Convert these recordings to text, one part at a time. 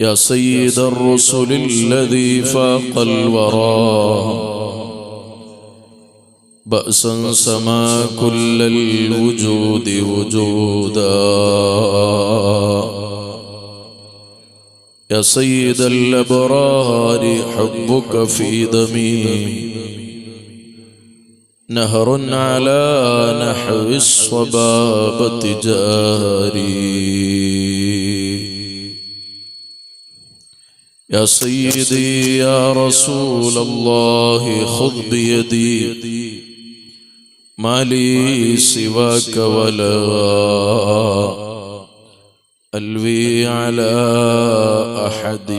يا سيد الرسل الذي فاق الورى. بأسا سما كل الوجود وجودا. يا سيد الأبرار حبك في دمي. نهر على نحو الصبابة جاري يا سيدي يا رسول الله خذ بيدي ما لي سواك ولا ألوي على أحد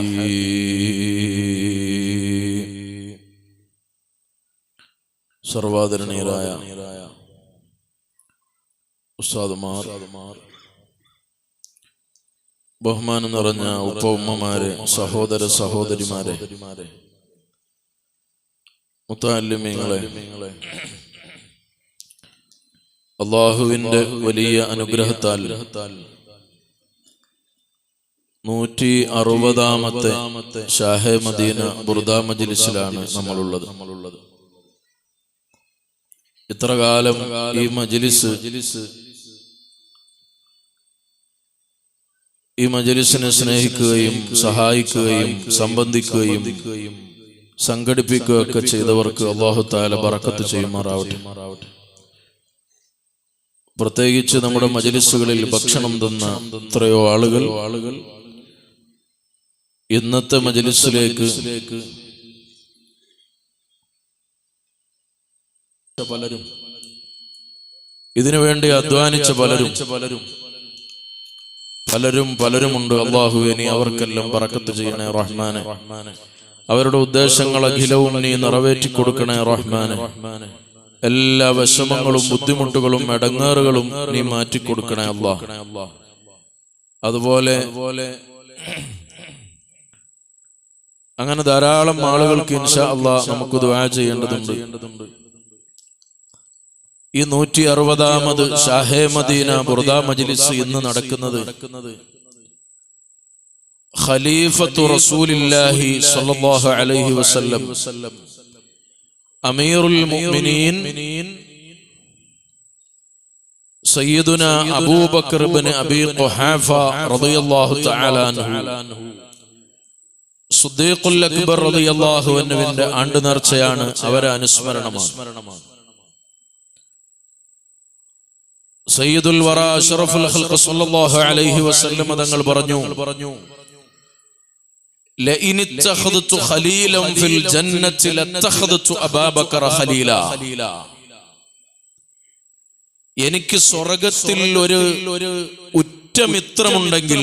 സർവാദരണീയരായ ഉസ്താദുമാർ ബഹുമാനം നിറഞ്ഞ ഉപ്പ ഉമ്മമാരെ സഹോദര സഹോദരിമാരെ മുത്താലിമ്യങ്ങളെ അള്ളാഹുവിന്റെ വലിയ അനുഗ്രഹത്താൽ നൂറ്റി അറുപതാമത്തെ ഷാഹെ മദീന ബുർദ മജിലിസിലാണ് നമ്മളുള്ളത്. നമ്മളുള്ളത്. ഇത്ര കാലം ഈ മജിലിസ് ഈ മജലിസിനെ സ്നേഹിക്കുകയും സഹായിക്കുകയും സംബന്ധിക്കുകയും സംഘടിപ്പിക്കുകയൊക്കെ ചെയ്തവർക്ക് അള്ളാഹു താല ബറക്കത്ത് ചെയ്യുമാറാവട്ടെ. പ്രത്യേകിച്ച് നമ്മുടെ മജലിസുകളിൽ ഭക്ഷണം തന്ന എത്രയോ ആളുകൾ ആളുകൾ ഇന്നത്തെ മജലിസിലേക്ക് പലരും ഇതിനു വേണ്ടി അധ്വാനിച്ച പലരും പലരും പലരും പലരുമുണ്ട്. അള്ളാഹു ഇനി അവർക്കെല്ലാം പറക്കത്ത് ചെയ്യണേ റഹ്മാനെ. അവരുടെ ഉദ്ദേശങ്ങൾ അഖിലവും നീ നിറവേറ്റി കൊടുക്കണേ റഹ്മാനെ. എല്ലാ വിഷമങ്ങളും ബുദ്ധിമുട്ടുകളും ഇടങ്ങേറുകളും നീ മാറ്റി കൊടുക്കണേ അള്ളാഹ്. അതുപോലെ അങ്ങനെ ധാരാളം ആളുകൾക്ക് ഇൻഷാ അള്ളാഹ് നമുക്ക് ദ്വാ ചെയ്യേണ്ടതുണ്ട്. ഈ നൂറ്റി അറുപതാമത് ഷാഹേ മദീന ബുർദ മജ്ലിസ് ഇന്ന് നടക്കുന്നത്. ഖലീഫത്തു റസൂലില്ലാഹി സ്വല്ലല്ലാഹു അലൈഹി വസല്ലം. അമീറുൽ മുഅ്മിനീൻ സയ്യിദുന അബൂബക്കർ ഇബ്നു അബീ ഖുഹാഫ റളിയല്ലാഹു തആല അൻഹു. സുദ്ദീഖുൽ അക്ബർ റളിയല്ലാഹു അൻഹുവിന്റെ ആണ്ട് നേർച്ചയാണ് അവരെ അനുസ്മരണമാണ്. സയ്യിദുൽ വറ അഷ്റഫുൽ ഖൽഖ സല്ലല്ലാഹു അലൈഹി വസല്ലം തങ്ങൾ പറഞ്ഞു ലഇൻ ഇത്തഖദതു ഖലീലൻ ഫിൽ ജന്നത്തി ലത്തഖദതു അബൂബക്കർ ഖലീല. എനിക്ക് സ്വർഗത്തിൽ ഒരു ഉറ്റ ഉറ്റമിത്രമുണ്ടെങ്കിൽ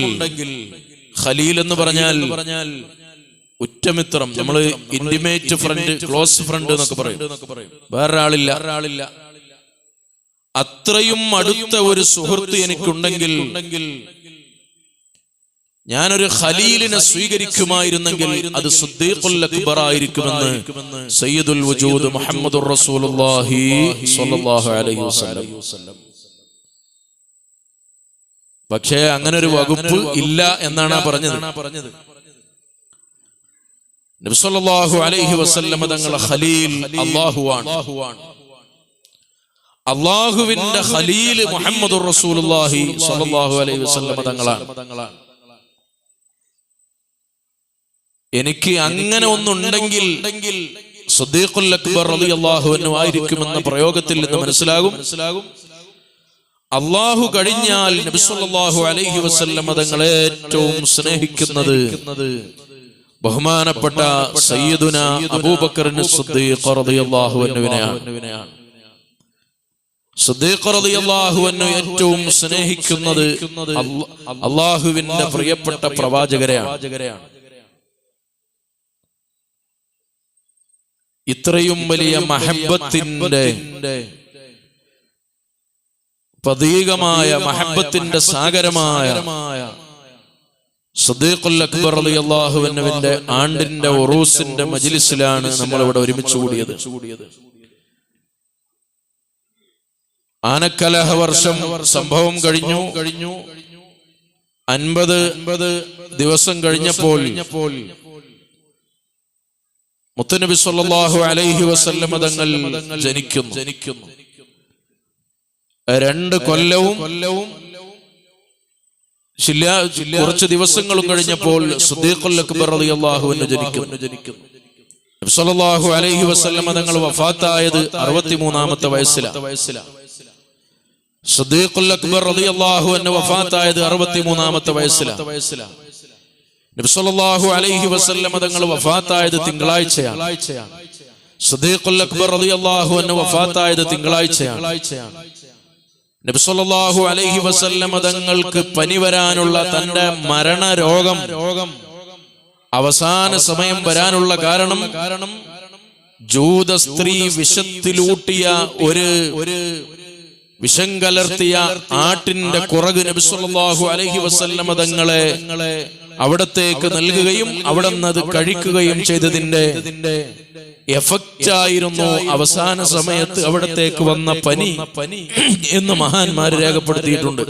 ഖലീൽ എന്ന് പറഞ്ഞാൽ ഉറ്റ ഉറ്റമിത്രം. നമ്മൾ ഇന്റിമേറ്റ് ഫ്രണ്ട് ക്ലോസ് ഫ്രണ്ട് എന്നൊക്കെ പറയും. വേറൊരാളില്ല. അത്രയും അടുത്ത ഒരു സുഹൃത്ത് എനിക്കുണ്ടെങ്കിൽ ഞാനൊരു ഖലീലിനെ സ്വീകരിക്കുമായിരുന്നെങ്കിൽ അത് സുദ്ദീഖുൽ അക്ബർ ആയിരിക്കുമെന്ന് സയ്യിദുൽ വജൂദ് മുഹമ്മദുർ റസൂലുള്ളാഹി സ്വല്ലല്ലാഹു അലൈഹി വസല്ലം. പക്ഷേ അങ്ങനെ ഒരു വകുപ്പ് ഇല്ല എന്നാണ് പറഞ്ഞത്. നബി സല്ലല്ലാഹു അലൈഹി വസല്ലം തങ്ങളെ ഖലീൽ അല്ലാഹുവാണ് അള്ളാഹുവിന്റെ ഖലീൽ മുഹമ്മദ് റസൂലുള്ളാഹി സ്വല്ലല്ലാഹു അലൈഹി വസല്ലം തങ്ങളാണ്. എനിക്ക് അങ്ങനെ ഒന്നുണ്ടെങ്കിൽ സദ്ദീഖുൽ അക്ബർ റളിയല്ലാഹു അൻഹു ആയിരിക്കുമെന്ന പ്രയോഗത്തിൽ നിന്ന് മനസ്സിലാകും. മനസ്സിലാകും. അള്ളാഹു കഴിഞ്ഞാൽ നബി സല്ലല്ലാഹു അലൈഹി വസല്ലം തങ്ങളെ ഏറ്റവും സ്നേഹിക്കുന്നത് ബഹുമാനപ്പെട്ട സയ്യിദുന അബൂബക്കർ സിദ്ദീഖ് റളിയല്ലാഹു അൻഹുവിനെയാണ്. അൻഹു ഏറ്റവും സ്നേഹിക്കുന്നത് അള്ളാഹുവിന്റെ പ്രിയപ്പെട്ട പ്രവാചകരെയാണ്. ഇത്രയും വലിയ മഹബത്തിന്റെ പ്രതീകമായ മഹബത്തിന്റെ സാഗരമായ അക്ബർ അള്ളാഹുവിന്റെ ആണ്ടിന്റെ ഒറൂസിന്റെ മജിലിസിലാണ് നമ്മൾ ഇവിടെ ഒരുമിച്ച് കൂടിയത്. ആനക്കലഹ വർഷം സംഭവം കഴിഞ്ഞു. കഴിഞ്ഞു അൻപത് അൻപത് ദിവസം കഴിഞ്ഞപ്പോൾ മുത്തനബി സല്ലാഹു അലൈഹി വസല്ലമ മതങ്ങൾ ജനിക്കുന്നു. ജനിക്കുന്നു രണ്ട് കൊല്ലവും കൊല്ലവും കുറച്ച് ദിവസങ്ങളും കഴിഞ്ഞപ്പോൾ ജനിക്കുന്നു. അലൈഹി വസല്ലമ തങ്ങൾ വഫാത്തായത് അറുപത്തിമൂന്നാമത്തെ വയസ്സിലാണ് വയസ്സിലാണ് അക്ബർ റളിയല്ലാഹു അൻഹു വഫാത്തായത് അറുപത്തിമൂന്നാമത്തെ വയസ്സിലാണ് വയസ്സിലാണ് നബി സല്ലല്ലാഹു അലൈഹി വസല്ലമ തിങ്കളാഴ്ചയാണ്. അക്ബർ റളിയല്ലാഹു അൻഹു തിങ്കളാഴ്ചയാണ്. നബി സല്ലല്ലാഹു അലൈഹി വസല്ലമ തങ്ങൾക്ക് പനി വരാനുള്ള തന്റെ മരണരോഗം രോഗം അവസാന സമയം വരാനുള്ള കാരണം കാരണം ജൂത സ്ത്രീ വിഷത്തിലൂട്ടിയ ഒരു ഒരു വിഷം കലർത്തിയ ആട്ടിന്റെ കുറക് നബിസ്വല്ലാഹു അലഹി വസല്ലമ തങ്ങളെ അവിടത്തേക്ക് നൽകുകയും അവിടെ നിന്ന് അത് കഴിക്കുകയും ചെയ്തതിന്റെ എഫക്റ്റ് ആയിരുന്നു അവസാന സമയത്ത് അവിടത്തേക്ക് വന്ന പനി പനി എന്ന് മഹാന്മാര് രേഖപ്പെടുത്തിയിട്ടുണ്ട്.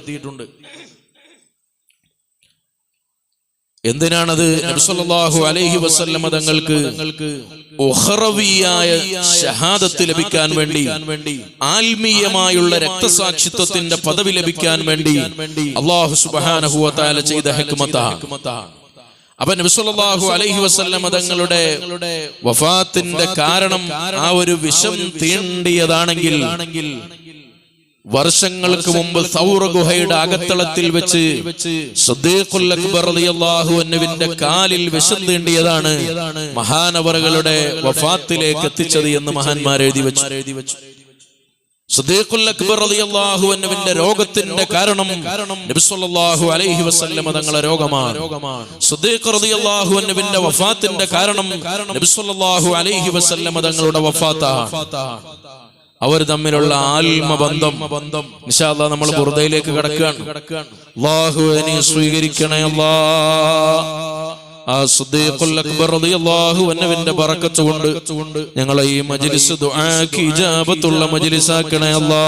എന്തിനാണത്? നബിസല്ലാഹു അലൈഹി വസല്ലമ തങ്ങൾക്ക് ഷഹാദത്ത് ലഭിക്കാൻ വേണ്ടി ആത്മീയമായുള്ള രക്തസാക്ഷിത്വത്തിന്റെ പദവി ലഭിക്കാൻ വേണ്ടി അള്ളാഹു തആല ചെയ്ത ഹിക്മത്താണ് അപ്പൊ നബിസല്ലാഹു അലൈഹി വസല്ലമ തങ്ങളുടെ വഫാത്തിന്റെ കാരണം ആ ഒരു വിഷം തീണ്ടിയതാണെങ്കിൽ വർഷങ്ങൾക്ക് മുമ്പ് സൗറ ഗുഹയുടെ അകത്തളത്തിൽ വെച്ച് സദ്ദീഖുൽ അക്ബർ റളിയല്ലാഹു അൻഹുവിന്റെ കാലിൽ വിശന്തേണ്ടിയതാണ് തീണ്ടിയതാണ് മഹാനവറുകളുടെ വഫാത്തിലേക്ക് എത്തിച്ചത് എന്ന് മഹാന്മാർ എഴുതി വെച്ചു. എഴുതി വെച്ചു. അൻഹുവിന്റെ രോഗത്തിന്റെ കാരണം അലൈഹി വസല്ലമ തങ്ങളെ രോഗമാണ്. സദ്ദീഖ് റളിയല്ലാഹു അൻഹുവിന്റെ വഫാത്തിന്റെ കാരണം അലൈഹി വസല്ലമ തങ്ങളുടെ വഫാത്താണ് അവർ തമ്മിലുള്ള ആത്മബന്ധം ബന്ധം. നിഷാദ നമ്മൾ ബുർദയിലേക്ക് കടക്കുകയാണ്. അള്ളാഹു നീ സ്വീകരിക്കണേ അല്ലാ. ആ അൻഹുവിന്റെ ബറക്കത്ത് കൊണ്ട് ഞങ്ങളെ ഈ മജിലിസ് ആക്കി ഇജാബത്തുള്ള മജിലിസാക്കണേ അല്ലാ.